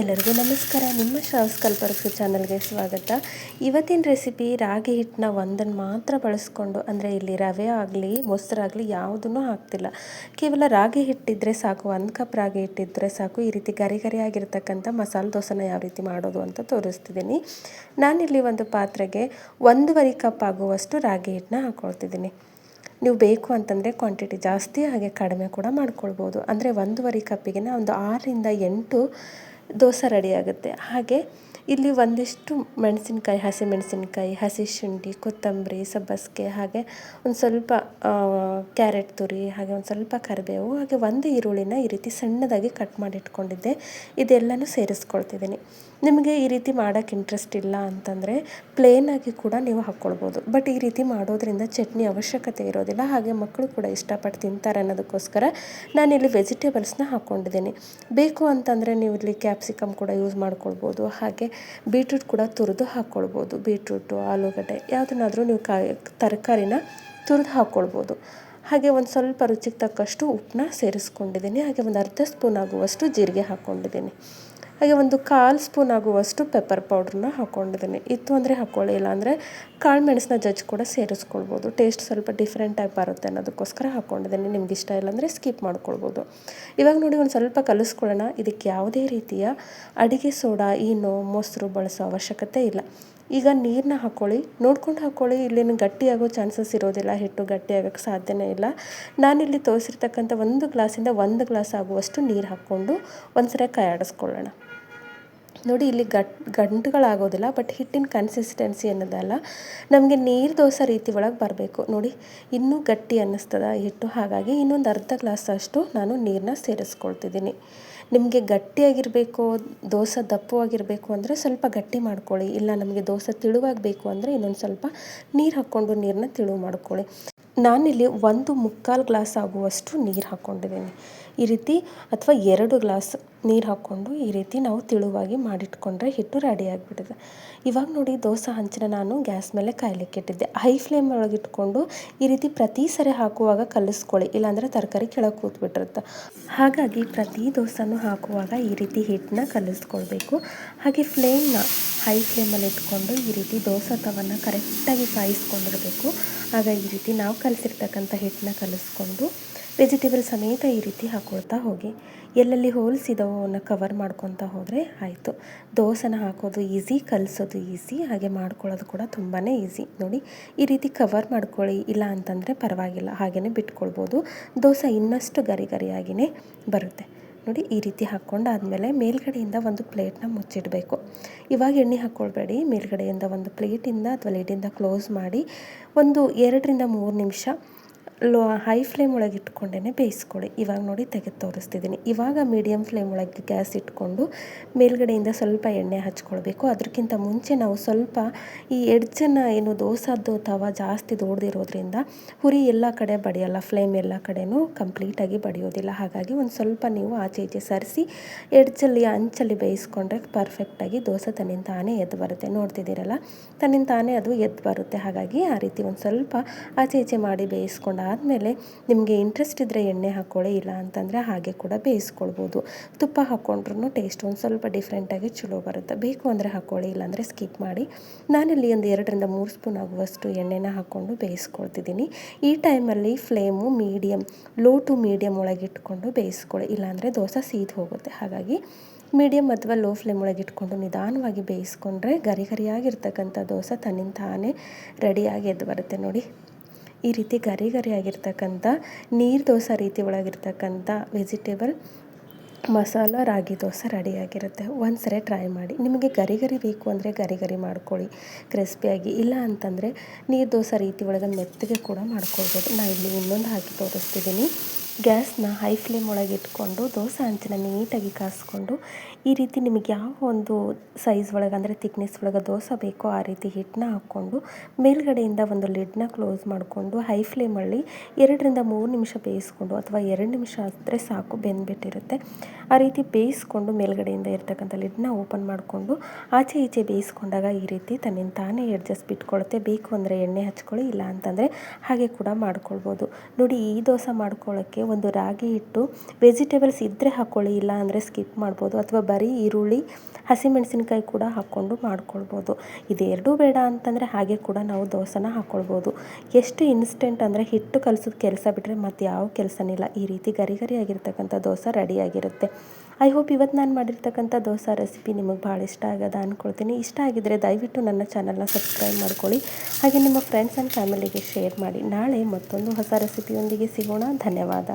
ಎಲ್ಲರಿಗೂ ನಮಸ್ಕಾರ. ನಿಮ್ಮ ಶ್ರಾವ್ಸ್ ಕಲ್ಪರ್ಕ್ಸ್ ಚಾನಲ್ಗೆ ಸ್ವಾಗತ. ಇವತ್ತಿನ ರೆಸಿಪಿ ರಾಗಿ ಹಿಟ್ಟನ್ನ ಒಂದನ್ನು ಮಾತ್ರ ಬಳಸ್ಕೊಂಡು, ಅಂದರೆ ಇಲ್ಲಿ ರವೆ ಆಗಲಿ ಮೊಸರಾಗಲಿ ಯಾವುದನ್ನು ಹಾಕ್ತಿಲ್ಲ. ಕೇವಲ ರಾಗಿ ಹಿಟ್ಟಿದ್ರೆ ಸಾಕು, ಒಂದು ಕಪ್ ರಾಗಿ ಹಿಟ್ಟಿದ್ರೆ ಸಾಕು. ಈ ರೀತಿ ಗರಿ ಗರಿಯಾಗಿರ್ತಕ್ಕಂಥ ಮಸಾಲೆ ದೋಸೆನ ಯಾವ ರೀತಿ ಮಾಡೋದು ಅಂತ ತೋರಿಸ್ತಿದ್ದೀನಿ. ನಾನಿಲ್ಲಿ ಒಂದು ಪಾತ್ರೆಗೆ ಒಂದೂವರೆ ಕಪ್ ಆಗುವಷ್ಟು ರಾಗಿ ಹಿಟ್ಟನ್ನ ಹಾಕ್ಕೊಳ್ತಿದ್ದೀನಿ ನೀವು ಬೇಕು ಅಂತಂದರೆ ಕ್ವಾಂಟಿಟಿ ಜಾಸ್ತಿ ಹಾಗೆ ಕಡಿಮೆ ಕೂಡ ಮಾಡ್ಕೊಳ್ಬೋದು. ಅಂದರೆ ಒಂದೂವರೆ ಕಪ್ಪಿಗೆ ಒಂದು ಆರರಿಂದ ಎಂಟು ದೋಸೆ ರೆಡಿ ಆಗುತ್ತೆ. ಹಾಗೆ ಇಲ್ಲಿ ಒಂದಿಷ್ಟು ಮೆಣಸಿನ್ಕಾಯಿ ಹಸಿಮೆಣಸಿನ್ಕಾಯಿ ಹಸಿ ಶುಂಠಿ, ಕೊತ್ತಂಬರಿ, ಸಬ್ಬಸಿಗೆ, ಹಾಗೆ ಒಂದು ಸ್ವಲ್ಪ ಕ್ಯಾರೆಟ್ ತುರಿ, ಹಾಗೆ ಒಂದು ಸ್ವಲ್ಪ ಕರಿಬೇವು, ಹಾಗೆ ಒಂದು ಈರುಳ್ಳಿನ ಈ ರೀತಿ ಸಣ್ಣದಾಗಿ ಕಟ್ ಮಾಡಿ ಇಟ್ಕೊಂಡಿದ್ದೆ. ಇದೆಲ್ಲನೂ ಸೇರಿಸ್ಕೊಳ್ತಿದ್ದೀನಿ. ನಿಮಗೆ ಈ ರೀತಿ ಮಾಡೋಕ್ಕೆ ಇಂಟ್ರೆಸ್ಟ್ ಇಲ್ಲ ಅಂತಂದರೆ ಪ್ಲೇನಾಗಿ ಕೂಡ ನೀವು ಹಾಕ್ಕೊಳ್ಬೋದು. ಬಟ್ ಈ ರೀತಿ ಮಾಡೋದ್ರಿಂದ ಚಟ್ನಿ ಅವಶ್ಯಕತೆ ಇರೋದಿಲ್ಲ. ಹಾಗೆ ಮಕ್ಕಳು ಕೂಡ ಇಷ್ಟಪಟ್ಟು ತಿಂತಾರೆ ಅನ್ನೋದಕ್ಕೋಸ್ಕರ ನಾನಿಲ್ಲಿ ವೆಜಿಟೇಬಲ್ಸ್ನ ಹಾಕ್ಕೊಂಡಿದ್ದೀನಿ. ಬೇಕು ಅಂತಂದರೆ ನೀವು ಇಲ್ಲಿ ಕ್ಯಾಪ್ಸಿಕಮ್ ಕೂಡ ಯೂಸ್ ಮಾಡ್ಕೊಳ್ಬೋದು. ಹಾಗೆ ಬೀಟ್ರೂಟ್ ಕೂಡ ತುರಿದು ಹಾಕ್ಕೊಳ್ಬೋದು ಬೀಟ್ರೂಟು ಆಲೂಗಡ್ಡೆ ಯಾವುದನ್ನಾದರೂ ನೀವು ಕಾಯಿ ತರಕಾರಿನ ತುರಿದು ಹಾಕ್ಕೊಳ್ಬೋದು ಹಾಗೆ ಒಂದು ಸ್ವಲ್ಪ ರುಚಿಗೆ ತಕ್ಕಷ್ಟು ಉಪ್ಪನ್ನ ಸೇರಿಸ್ಕೊಂಡಿದ್ದೀನಿ. ಹಾಗೆ ಒಂದು ಅರ್ಧ ಸ್ಪೂನ್ ಆಗುವಷ್ಟು ಜೀರಿಗೆ ಹಾಕ್ಕೊಂಡಿದ್ದೀನಿ ಹಾಗೆ ಒಂದು ಕಾಲು ಸ್ಪೂನ್ ಆಗುವಷ್ಟು ಪೆಪ್ಪರ್ ಪೌಡ್ರನ್ನ ಹಾಕ್ಕೊಂಡಿದ್ದೀನಿ ಇತ್ತು ಅಂದರೆ ಹಾಕ್ಕೊಳ್ಳಿ ಇಲ್ಲ ಅಂದರೆ ಕಾಳು ಮೆಣಸನ್ನ ಜಜ್ಜಿ ಕೂಡ ಸೇರಿಸ್ಕೊಳ್ಬೋದು. ಟೇಸ್ಟ್ ಸ್ವಲ್ಪ ಡಿಫ್ರೆಂಟಾಗಿ ಬರುತ್ತೆ ಅನ್ನೋದಕ್ಕೋಸ್ಕರ ಹಾಕ್ಕೊಂಡಿದ್ದೀನಿ ನಿಮ್ಗೆ ಇಷ್ಟ ಇಲ್ಲ ಅಂದರೆ ಸ್ಕಿಪ್ ಮಾಡ್ಕೊಳ್ಬೋದು. ಇವಾಗ ನೋಡಿ ಒಂದು ಸ್ವಲ್ಪ ಕಲಿಸ್ಕೊಳ್ಳೋಣ. ಇದಕ್ಕೆ ಯಾವುದೇ ರೀತಿಯ ಅಡಿಗೆ ಸೋಡಾ ಈನು ಮೊಸರು ಬಳಸೋ ಅವಶ್ಯಕತೆ ಇಲ್ಲ. ಈಗ ನೀರನ್ನ ಹಾಕ್ಕೊಳ್ಳಿ ನೋಡ್ಕೊಂಡು ಹಾಕ್ಕೊಳ್ಳಿ ಇಲ್ಲೇನು ಗಟ್ಟಿಯಾಗೋ ಚಾನ್ಸಸ್ ಇರೋದಿಲ್ಲ. ಹಿಟ್ಟು ಗಟ್ಟಿ ಆಗೋಕ್ಕೆ ಸಾಧ್ಯನೇ ಇಲ್ಲ. ನಾನಿಲ್ಲಿ ತೋರಿಸಿರ್ತಕ್ಕಂಥ ಒಂದು ಗ್ಲಾಸಿಂದ ಒಂದು ಗ್ಲಾಸ್ ಆಗುವಷ್ಟು ನೀರು ಹಾಕ್ಕೊಂಡು ಒಂದು ಸರಿ ಕೈ ಆಡಿಸ್ಕೊಳ್ಳೋಣ ನೋಡಿ, ಇಲ್ಲಿ ಗಟ್, ಗಂಟುಗಳಾಗೋದಿಲ್ಲ ಬಟ್ ಹಿಟ್ಟಿನ ಕನ್ಸಿಸ್ಟೆನ್ಸಿ ಅನ್ನೋದಲ್ಲ. ನಮಗೆ ನೀರು ದೋಸೆ ರೀತಿ ಒಳಗೆ ಬರಬೇಕು. ನೋಡಿ, ಇನ್ನೂ ಗಟ್ಟಿ ಅನ್ನಿಸ್ತದ ಹಿಟ್ಟು. ಹಾಗಾಗಿ ಇನ್ನೊಂದು ಅರ್ಧ ಗ್ಲಾಸ್ ಅಷ್ಟು ನಾನು ನೀರನ್ನ ಸೇರಿಸ್ಕೊಳ್ತಿದ್ದೀನಿ. ನಿಮಗೆ ಗಟ್ಟಿಯಾಗಿರಬೇಕು, ದೋಸೆ ದಪ್ಪವಾಗಿರಬೇಕು ಅಂದರೆ ಸ್ವಲ್ಪ ಗಟ್ಟಿ ಮಾಡ್ಕೊಳ್ಳಿ. ಇಲ್ಲ ನಮಗೆ ದೋಸೆ ತಿಳುವಾಗಬೇಕು ಅಂದರೆ ಇನ್ನೊಂದು ಸ್ವಲ್ಪ ನೀರು ಹಾಕ್ಕೊಂಡು ನೀರನ್ನ ತಿಳುವು ಮಾಡ್ಕೊಳ್ಳಿ. ನಾನಿಲ್ಲಿ ಒಂದು ಮುಕ್ಕಾಲು ಗ್ಲಾಸ್ ಆಗುವಷ್ಟು ನೀರು ಹಾಕ್ಕೊಂಡಿದ್ದೀನಿ. ಈ ರೀತಿ ಅಥವಾ ಎರಡು ಗ್ಲಾಸ್ ನೀರು ಹಾಕ್ಕೊಂಡು ಈ ರೀತಿ ನಾವು ತಿಳುವಾಗಿ ಮಾಡಿಟ್ಕೊಂಡ್ರೆ ಹಿಟ್ಟು ರೆಡಿ ಆಗಿಬಿಡುತ್ತೆ. ಇವಾಗ ನೋಡಿ ದೋಸೆ ಹಂಚಿನ ನಾನು ಗ್ಯಾಸ್ ಮೇಲೆ ಕಾಯಲಿಕ್ಕೆ ಇಟ್ಟಿದ್ದೆ. ಹೈ ಫ್ಲೇಮ್ ಒಳಗೆ ಇಟ್ಕೊಂಡು ಈ ರೀತಿ ಪ್ರತಿ ಸರಿ ಹಾಕುವಾಗ ಕಲಿಸ್ಕೊಳ್ಳಿ, ಇಲ್ಲಾಂದರೆ ತರಕಾರಿ ಕೆಳಗೆ ಕೂತ್ಬಿಟ್ಟಿರುತ್ತೆ. ಹಾಗಾಗಿ ಪ್ರತಿ ದೋಸೆನೂ ಹಾಕುವಾಗ ಈ ರೀತಿ ಹಿಟ್ಟನ್ನ ಕಲಿಸ್ಕೊಳ್ಬೇಕು. ಹಾಗೆ ಫ್ಲೇಮ್ನ ಹೈ ಫ್ಲೇಮಲ್ಲಿ ಇಟ್ಕೊಂಡು ಈ ರೀತಿ ದೋಸೆ ತವನ್ನ ಕರೆಕ್ಟಾಗಿ ಕಾಯಿಸ್ಕೊಂಡಿರಬೇಕು. ಆಗ ಈ ರೀತಿ ನಾವು ಕಲಿಸಿರ್ತಕ್ಕಂಥ ಹಿಟ್ಟನ್ನ ಕಲಿಸ್ಕೊಂಡು ವೆಜಿಟೇಬಲ್ ಸಮೇತ ಈ ರೀತಿ ಹಾಕ್ಕೊಳ್ತಾ ಹೋಗಿ. ಎಲ್ಲೆಲ್ಲಿ ಹೋಲ್ಸ್ ಇದಾವೋ ಅವನ್ನ ಕವರ್ ಮಾಡ್ಕೊತಾ ಹೋದರೆ ಆಯಿತು. ದೋಸೆನ ಹಾಕೋದು ಈಸಿ ಕಲಿಸೋದು ಈಸಿ ಹಾಗೆ ಮಾಡ್ಕೊಳ್ಳೋದು ಕೂಡ ತುಂಬಾ ಈಸಿ ನೋಡಿ, ಈ ರೀತಿ ಕವರ್ ಮಾಡ್ಕೊಳ್ಳಿ, ಇಲ್ಲ ಅಂತಂದರೆ ಪರವಾಗಿಲ್ಲ ಹಾಗೆಯೇ ಬಿಟ್ಕೊಳ್ಬೋದು. ದೋಸೆ ಇನ್ನಷ್ಟು ಗರಿ ಗರಿಯಾಗಿಯೇ ಬರುತ್ತೆ. ನೋಡಿ, ಈ ರೀತಿ ಹಾಕ್ಕೊಂಡಾದಮೇಲೆ ಮೇಲ್ಗಡೆಯಿಂದ ಒಂದು ಪ್ಲೇಟ್ನ ಮುಚ್ಚಿಡಬೇಕು. ಇವಾಗ ಎಣ್ಣೆ ಹಾಕ್ಕೊಳ್ಬೇಡಿ. ಮೇಲ್ಗಡೆಯಿಂದ ಒಂದು ಪ್ಲೇಟಿಂದ ಅಥವಾ ಲೇಟಿಂದ ಕ್ಲೋಸ್ ಮಾಡಿ ಒಂದು ಎರಡರಿಂದ ಮೂರು ನಿಮಿಷ ಲೋ ಹೈ ಫ್ಲೇಮ್ ಒಳಗೆ ಇಟ್ಕೊಂಡೇ ಬೇಯಿಸ್ಕೊಳ್ಳಿ. ಇವಾಗ ನೋಡಿ ತೆಗೆದು ತೋರಿಸ್ತಿದ್ದೀನಿ. ಇವಾಗ ಮೀಡಿಯಮ್ ಫ್ಲೇಮ್ ಒಳಗೆ ಗ್ಯಾಸ್ ಇಟ್ಕೊಂಡು ಮೇಲ್ಗಡೆಯಿಂದ ಸ್ವಲ್ಪ ಎಣ್ಣೆ ಹಚ್ಕೊಳ್ಬೇಕು. ಅದಕ್ಕಿಂತ ಮುಂಚೆ ನಾವು ಸ್ವಲ್ಪ ಈ ಎಡ್ಜನ್ನು ಏನು ದೋಸದ್ದು ಅಥವಾ ಜಾಸ್ತಿ ದೊಡ್ದಿರೋದ್ರಿಂದ ಹುರಿ ಎಲ್ಲ ಕಡೆ ಬಡಿಯಲ್ಲ ಫ್ಲೇಮ್ ಎಲ್ಲ ಕಡೆನೂ ಕಂಪ್ಲೀಟಾಗಿ ಬಡಿಯೋದಿಲ್ಲ. ಹಾಗಾಗಿ ಒಂದು ಸ್ವಲ್ಪ ನೀವು ಆಚೆ ಈಚೆ ಸರಿಸಿ ಎಡ್ಜಲ್ಲಿ ಅಂಚಲ್ಲಿ ಬೇಯಿಸ್ಕೊಂಡ್ರೆ ಪರ್ಫೆಕ್ಟಾಗಿ ದೋಸೆ ತನ್ನಿಂದ ತಾನೇ ಎದ್ದು ಬರುತ್ತೆ. ನೋಡ್ತಿದ್ದೀರಲ್ಲ? ತನ್ನಿಂದ ತಾನೇ ಅದು ಎದ್ದು ಬರುತ್ತೆ. ಹಾಗಾಗಿ ಆ ರೀತಿ ಒಂದು ಸ್ವಲ್ಪ ಆಚೆ ಈಚೆ ಮಾಡಿ ಬೇಯಿಸ್ಕೊಂಡು ಆದಮೇಲೆ ನಿಮಗೆ ಇಂಟ್ರೆಸ್ಟ್ ಇದ್ದರೆ ಎಣ್ಣೆ ಹಾಕ್ಕೊಳ್ಳಿ ಇಲ್ಲ ಅಂತಂದರೆ ಹಾಗೆ ಕೂಡ ಬೇಯಿಸ್ಕೊಳ್ಬೋದು. ತುಪ್ಪ ಹಾಕ್ಕೊಂಡ್ರೂ ಟೇಸ್ಟ್ ಒಂದು ಸ್ವಲ್ಪ ಡಿಫ್ರೆಂಟಾಗಿ ಚಲೋ ಬರುತ್ತೆ. ಬೇಕು ಅಂದರೆ ಹಾಕ್ಕೊಳ್ಳಿ ಇಲ್ಲಾಂದರೆ ಸ್ಕಿಪ್ ಮಾಡಿ. ನಾನಿಲ್ಲಿ ಒಂದು ಎರಡರಿಂದ ಮೂರು ಸ್ಪೂನ್ ಆಗುವಷ್ಟು ಎಣ್ಣೆನ ಹಾಕ್ಕೊಂಡು ಬೇಯಿಸ್ಕೊಳ್ತಿದ್ದೀನಿ. ಈ ಟೈಮಲ್ಲಿ flame medium low to medium ಒಳಗೆ ಇಟ್ಕೊಂಡು ಬೇಯಿಸ್ಕೊಳ್ಳಿ ಇಲ್ಲಾಂದರೆ ದೋಸೆ ಸೀದ್ ಹೋಗುತ್ತೆ. ಹಾಗಾಗಿ ಮೀಡಿಯಮ್ ಅಥವಾ ಲೋ ಫ್ಲೇಮ್ ಒಳಗೆ ಇಟ್ಕೊಂಡು ನಿಧಾನವಾಗಿ ಬೇಯಿಸ್ಕೊಂಡ್ರೆ ಗರಿ ಗರಿಯಾಗಿರ್ತಕ್ಕಂಥ ದೋಸೆ ತನ್ನಿಂದ ತಾನೇ ರೆಡಿಯಾಗಿ ಎದ್ದು ಬರುತ್ತೆ ನೋಡಿ. ಈ ರೀತಿ ಗರಿ ಗರಿ ಆಗಿರ್ತಕ್ಕಂಥ ನೀರು ದೋಸೆ ರೀತಿ ಒಳಗಿರ್ತಕ್ಕಂಥ ವೆಜಿಟೇಬಲ್ ಮಸಾಲ, ರಾಗಿ ದೋಸೆ ರೆಡಿಯಾಗಿರುತ್ತೆ. ಒಂದು ಸರಿ ಟ್ರೈ ಮಾಡಿ. ನಿಮಗೆ ಗರಿ ಗರಿ ಬೇಕು ಅಂದರೆ ಗರಿ ಗರಿ ಮಾಡ್ಕೊಳ್ಳಿ. ಕ್ರಿಸ್ಪಿಯಾಗಿ ಇಲ್ಲ ಅಂತಂದರೆ ನೀರು ದೋಸೆ ರೀತಿ ಒಳಗೆ ಮೆತ್ತಗೆ ಕೂಡ ಮಾಡ್ಕೊಳ್ಬೋದು. ನಾನು ಇಲ್ಲಿ ಇನ್ನೊಂದು ಹಾಕಿ ತೋರಿಸ್ತಿದ್ದೀನಿ. ಗ್ಯಾಸ್ನ ಹೈ ಫ್ಲೇಮ್ ಒಳಗೆ ಇಟ್ಕೊಂಡು, ದೋಸೆ ಹಂಚನ್ನ ನೀಟಾಗಿ ಕಾಸ್ಕೊಂಡು, ಈ ರೀತಿ ನಿಮಗೆ ಯಾವ ಒಂದು ಸೈಜ್ ಒಳಗೆ ಅಂದರೆ ತಿಕ್ನೆಸ್ ಒಳಗೆ ದೋಸೆ ಬೇಕೋ ಆ ರೀತಿ ಹಿಟ್ಟನ್ನ ಹಾಕ್ಕೊಂಡು, ಮೇಲ್ಗಡೆಯಿಂದ ಒಂದು ಲಿಡ್ನ ಕ್ಲೋಸ್ ಮಾಡಿಕೊಂಡು, ಹೈ ಫ್ಲೇಮಲ್ಲಿ ಎರಡರಿಂದ ಮೂರು ನಿಮಿಷ ಬೇಯಿಸ್ಕೊಂಡು ಅಥವಾ ಎರಡು ನಿಮಿಷ ಆದರೆ ಸಾಕು ಬೆಂದ್ಬಿಟ್ಟಿರುತ್ತೆ. ಆ ರೀತಿ ಬೇಯಿಸ್ಕೊಂಡು ಮೇಲ್ಗಡೆಯಿಂದ ಇರ್ತಕ್ಕಂಥ ಲಿಡ್ನ ಓಪನ್ ಮಾಡಿಕೊಂಡು, ಆಚೆ ಈಚೆ ಬೇಯಿಸ್ಕೊಂಡಾಗ ಈ ರೀತಿ ತನ್ನಿಂದ ತಾನೇ ಎಡ್ಜಸ್ಟ್ ಬಿಟ್ಕೊಳುತ್ತೆ ಬೇಕು ಅಂದರೆ ಎಣ್ಣೆ ಹಚ್ಕೊಳ್ಳಿ ಇಲ್ಲ ಅಂತಂದರೆ ಹಾಗೆ ಕೂಡ ಮಾಡ್ಕೊಳ್ಬೋದು. ನೋಡಿ ಈ ದೋಸೆ ಮಾಡ್ಕೊಳ್ಳೋಕ್ಕೆ ಒಂದು ರಾಗಿ ಹಿಟ್ಟು ವೆಜಿಟೇಬಲ್ಸ್ ಇದ್ದರೆ ಹಾಕ್ಕೊಳ್ಳಿ ಇಲ್ಲ ಅಂದರೆ ಸ್ಕಿಪ್ ಮಾಡ್ಬೋದು. ಅಥವಾ ಬರೀ ಈರುಳ್ಳಿ, ಹಸಿಮೆಣಸಿನ್ಕಾಯಿ ಕೂಡ ಹಾಕ್ಕೊಂಡು ಮಾಡ್ಕೊಳ್ಬೋದು. ಇದೆರಡೂ ಬೇಡ ಅಂತಂದರೆ ಹಾಗೆ ಕೂಡ ನಾವು ದೋಸೆನ ಹಾಕ್ಕೊಳ್ಬೋದು ಎಷ್ಟು ಇನ್ಸ್ಟೆಂಟ್ ಅಂದರೆ ಹಿಟ್ಟು ಕಲಸೋದು ಕೆಲಸ ಬಿಟ್ಟರೆ ಮತ್ತು ಯಾವ ಕೆಲಸನಿಲ್ಲ ಈ ರೀತಿ ಗರಿ ಗರಿ ಆಗಿರ್ತಕ್ಕಂಥ ದೋಸೆ ರೆಡಿಯಾಗಿರುತ್ತೆ ಐ ಹೋಪ್ ಇವತ್ತು ನಾನು ಮಾಡಿರ್ತಕ್ಕಂಥ ದೋಸೆ ರೆಸಿಪಿ ನಿಮಗೆ ಭಾಳ ಇಷ್ಟ ಆಗದ ಅಂದ್ಕೊಳ್ತೀನಿ ಇಷ್ಟ ಆಗಿದ್ದರೆ ದಯವಿಟ್ಟು ನನ್ನ ಚಾನಲ್ನ ಸಬ್ಸ್ಕ್ರೈಬ್ ಮಾಡ್ಕೊಳ್ಳಿ. ಹಾಗೆ ನಿಮ್ಮ ಫ್ರೆಂಡ್ಸ್ ಆ್ಯಂಡ್ ಫ್ಯಾಮಿಲಿಗೆ ಶೇರ್ ಮಾಡಿ. ನಾಳೆ ಮತ್ತೊಂದು ಹೊಸ ರೆಸಿಪಿಯೊಂದಿಗೆ ಸಿಗೋಣ. ಧನ್ಯವಾದ.